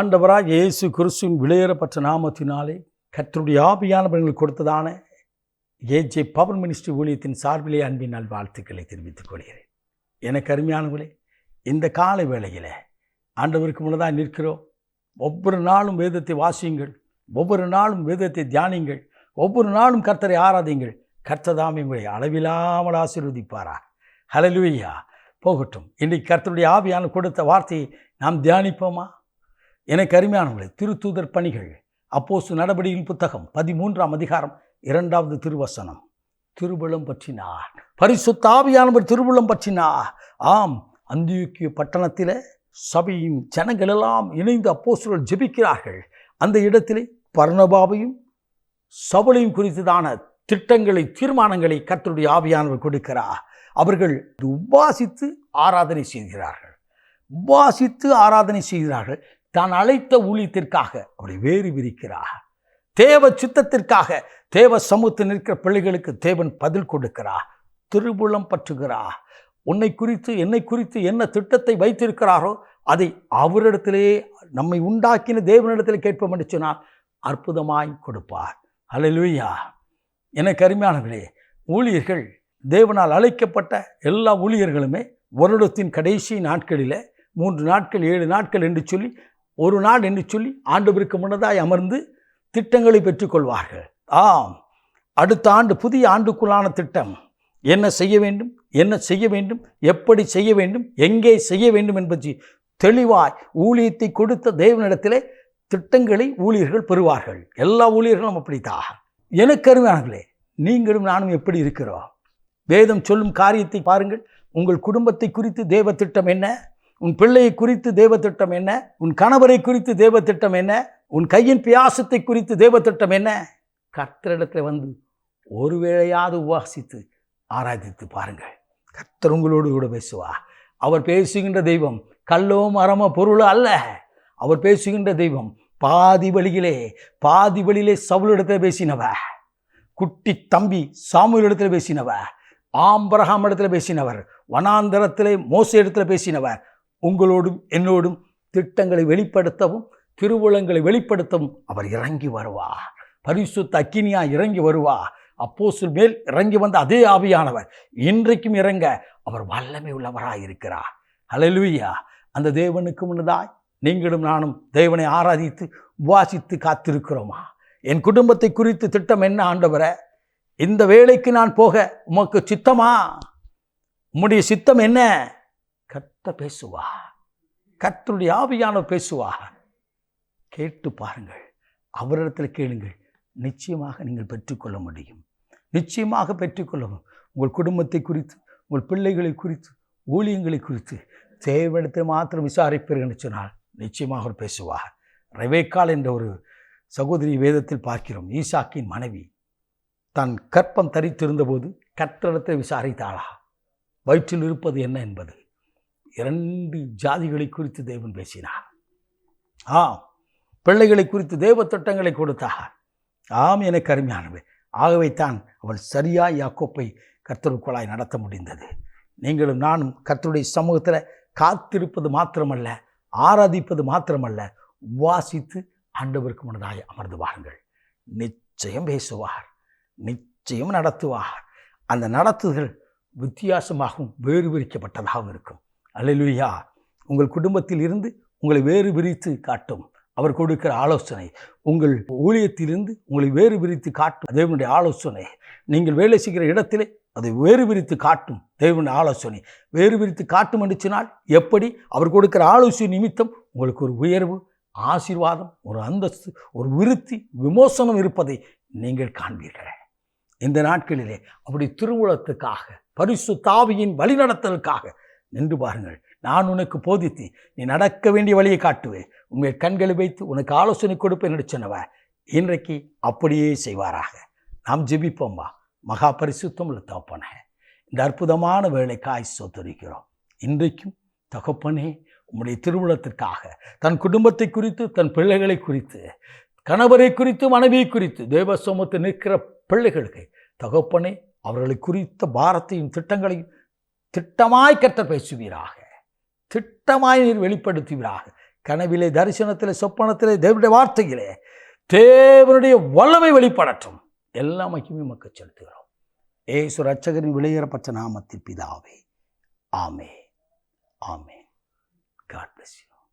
ஆண்டவராக இயேசு கிறிஸ்துவின் விளையேறப்பட்ட நாமத்தினாலே கர்த்தருடைய ஆபியானவர்கள் கொடுத்ததான ஏஜே பவர் மினிஸ்ட்ரி ஊழியத்தின் சார்பிலே அன்பின் நல் வாழ்த்துக்களை தெரிவித்துக் கொள்கிறேன். எனக்கு அருமையானவர்களே இந்த காலை வேளையில் ஆண்டவருக்கு முன்னதாக நிற்கிறோம். ஒவ்வொரு நாளும் வேதத்தை வாசியுங்கள். ஒவ்வொரு நாளும் வேதத்தை தியானிங்கள் ஒவ்வொரு நாளும் கர்த்தரை ஆராதிங்கள் கர்த்ததாமே உங்களை அளவில்லாமல் ஆசீர்வதிப்பாரா ஹலலுவையா போகட்டும். இன்றைக்கு கர்த்தருடைய ஆவியான கொடுத்த வார்த்தையை நாம் தியானிப்போமா? எனக்கு அருமையானவர்களே திருத்தூதர் பணிகள். அப்போசு நடவடிக்கையின் புத்தகம் பதிமூன்றாம் அதிகாரம் இரண்டாவது திருவசனம். திருவிழம் பற்றினார். பரிசுத்த ஆவியானவர் திருவுளம் பற்றினார். ஆம் அந்தியூக்கிய பட்டணத்தில் சபையின் ஜனங்கள் எல்லாம் இணைந்து அப்போஸ்தலர்கள் ஜெபிக்கிறார்கள். அந்த இடத்திலே பர்ணபாவையும் சபலையும் குறித்ததான திட்டங்களை தீர்மானங்களை கர்த்தருடைய ஆவியானவர் கொடுக்கிறார். அவர்கள் உபாசித்து ஆராதனை செய்கிறார்கள். உபாசித்து ஆராதனை செய்கிறார்கள். தான் அழைத்த ஊழியத்திற்காக அவரை வேறு விரிக்கிறார். தேவ சித்தத்திற்காக தேவ சமூகத்தில் நிற்கிற பிள்ளைகளுக்கு தேவன் பதில் கொடுக்கிறார். திருபுலம் பற்றுகிறார். உன்னை குறித்து என்னை குறித்து என்ன திட்டத்தை வைத்திருக்கிறாரோ அதை அவரிடத்திலேயே நம்மை உண்டாக்கின தேவனிடத்தில் கேட்போம் என்று சொன்னால் அற்புதமாய் கொடுப்பார். அலலுயா எனக்கு அருமையானவர்களே ஊழியர்கள் தேவனால் அழைக்கப்பட்ட எல்லா ஊழியர்களுமே வருடத்தின் கடைசி நாட்களில் மூன்று நாட்கள் ஏழு நாட்கள் என்று சொல்லி ஒரு நாள் என்று சொல்லி ஆண்டவருக்கு முன்னதாய் அமர்ந்து திட்டங்களை பெற்றுக்கொள்வார்கள். ஆம். அடுத்த ஆண்டு புதிய ஆண்டுக்குள்ளான திட்டம். என்ன செய்ய வேண்டும்? என்ன செய்ய வேண்டும்? எப்படி செய்ய வேண்டும்? எங்கே செய்ய வேண்டும் என்பது தெளிவாய் ஊழியத்தை கொடுத்த தெய்வனிடத்திலே திட்டங்களை ஊழியர்கள் பெறுவார்கள். எல்லா ஊழியர்களும் அப்படித்தான். எனக்கு அருமையானங்களே நீங்களும் நானும் எப்படி இருக்கிறோம்? வேதம் சொல்லும் காரியத்தை பாருங்கள். உங்கள் குடும்பத்தை குறித்து தேவ திட்டம் என்ன? உன் பிள்ளையை குறித்து தேவ திட்டம் என்ன? உன் கணவரை குறித்து தேவ திட்டம் என்ன? உன் கையின் பியாசத்தை குறித்து தேவ திட்டம் என்ன? கர்த்தரிடத்தில் வந்து ஒருவேளையாவது உபாசித்து ஆராதித்து பாருங்கள். கர்த்தர் உங்களோடு கூட பேசுவா. அவர் பேசுகின்ற தெய்வம் கல்லோ மரமோ பொருளோ அல்ல. அவர் பேசுகின்ற தெய்வம் பாதி வழியிலே பாதி வழியிலே சவுளிடத்தில் பேசினவ. குட்டி தம்பி சாமுவில் இடத்துல பேசினவ. ஆம்பரகாம் இடத்துல பேசினவர். வனாந்தரத்திலே மோச இடத்துல பேசினவர். உங்களோடும் என்னோடும் திட்டங்களை வெளிப்படுத்தவும் திருவுளங்களை வெளிப்படுத்தவும் அவர் இறங்கி வருவார் பரிசுத்த அக்கினியா இறங்கி வருவார் அப்போஸ்தலர் மேல் இறங்கி வந்த அதே ஆவியானவர் இன்றைக்கும் இறங்க அவர் வல்லமை உள்ளவராக இருக்கிறார். ஹalleluya அந்த தேவனுக்கு முன்னதாய் நீங்களும் நானும் தேவனை ஆராதித்து உபாசித்து காத்திருக்கிறோமா? என் குடும்பத்தை குறித்து திட்டம் என்ன ஆண்டவரை? இந்த வேலைக்கு நான் போக உமக்கு சித்தமா? உம்முடைய சித்தம் என்ன? கத்த பேசுவா கர்த்தருடைய ஆவியானவர் பேசுவா கேட்டு பாருங்கள். அவரிடத்தில் கேளுங்கள். நிச்சயமாக நீங்கள் பெற்றுக்கொள்ள முடியும். நிச்சயமாக பெற்றுக்கொள்ளவும். உங்கள் குடும்பத்தை குறித்து உங்கள் பிள்ளைகளை குறித்து ஊழியங்களை குறித்து தேவையிடத்தை மாத்திரம் விசாரிப்பீர்கள் என்று சொன்னால் நிச்சயமாக அவர் பேசுவார். ரெவேக்கால் என்ற ஒரு சகோதரி வேதத்தில் பார்க்கிறோம். ஈசாக்கின் மனைவி தன் கற்பம் தரித்திருந்தபோது கற்றடத்தை விசாரித்தாளா? வயிற்றில் இருப்பது என்ன என்பது? இரண்டு ஜாதிகளை குறித்து தேவன் பேசினார். ஆம் பிள்ளைகளை குறித்து தேவ திட்டங்களை கொடுத்தார். ஆம் எனக்கு அருமையானவை ஆகவே தான் அவள் சரியாக யாக்கோப்பை கர்த்தருக்குள்ளாய் நடத்த முடிந்தது. நீங்களும் நானும் கர்த்தருடைய சமூகத்தில் காத்திருப்பது மாத்திரமல்ல ஆராதிப்பது மாத்திரமல்ல உவாசித்து ஆண்டவருக்கு முன்னதாய் அமர்ந்து வாருங்கள். நிச்சயம் பேசுவார் நிச்சயம் நடத்துவார். அந்த நடத்துதல் வித்தியாசமாகவும் வேறுபிரிக்கப்பட்டதாகவும் இருக்கும். அல்லேலூயா உங்கள் குடும்பத்தில் இருந்து உங்களை வேறு பிரித்து காட்டும். அவர் கொடுக்கிற ஆலோசனை. உங்கள் ஊழியத்திலிருந்து உங்களை வேறு பிரித்து காட்டும். தேவனுடைய ஆலோசனை. நீங்கள் வேலை செய்கிற இடத்திலே அதை வேறு பிரித்து காட்டும். தேவனுடைய ஆலோசனை. வேறு பிரித்து காட்டும் என்றுச்சினால் எப்படி? அவர் கொடுக்கிற ஆலோசனை நிமித்தம் உங்களுக்கு ஒரு உயர்வு ஆசீர்வாதம் ஒரு அந்தஸ்து ஒரு விருத்தி விமோசனம் இருப்பதை நீங்கள் காண்பீர்கள். இந்த நாட்களிலே அப்படி திருவுளத்துக்காக பரிசு தாவியின் வழிநடத்தலுக்காக நின்று பாருங்கள். நான் உனக்கு போதித்து நீ நடக்க வேண்டிய வழியை காட்டுவேன். உங்கள் கண்களை வைத்து உனக்கு ஆலோசனை கொடுப்பேன் என்று இன்றைக்கு அப்படியே செய்வாராக. நாம் ஜெபிப்போம்பா மகா பரிசுத்தம் உள்ள தகப்பனே இந்த அற்புதமான வேலைக்காய் சொத்துரிக்கிறோம் இன்றைக்கும் தகப்பனே உம்முடைய திருமணத்திற்காக தன் குடும்பத்தை குறித்து தன் பிள்ளைகளை குறித்து கணவரை குறித்து மனைவியை குறித்து தேவ சமூகத்தை நிற்கிற பிள்ளைகளுக்கு தகப்பனே அவர்களை குறித்த பாரத்தையும் திட்டங்களையும் திட்டமாய் கர்த்தர் பேசுவீராக. திட்டமாய் நீர் வெளிப்படுத்துவீராக. கனவிலே தரிசனத்திலே சொப்பனத்திலே தேவனுடைய வார்த்தையிலே தேவனுடைய வல்லமை வெளிப்படட்டும். எல்லா மகிமையும் மக்கள் செலுத்துகிறோம். ஏசு ரட்சகரின் விளையேறப்பட்ட நாமத்தில் பிதாவே. ஆமே ஆமே காட் பிளஸ் யூ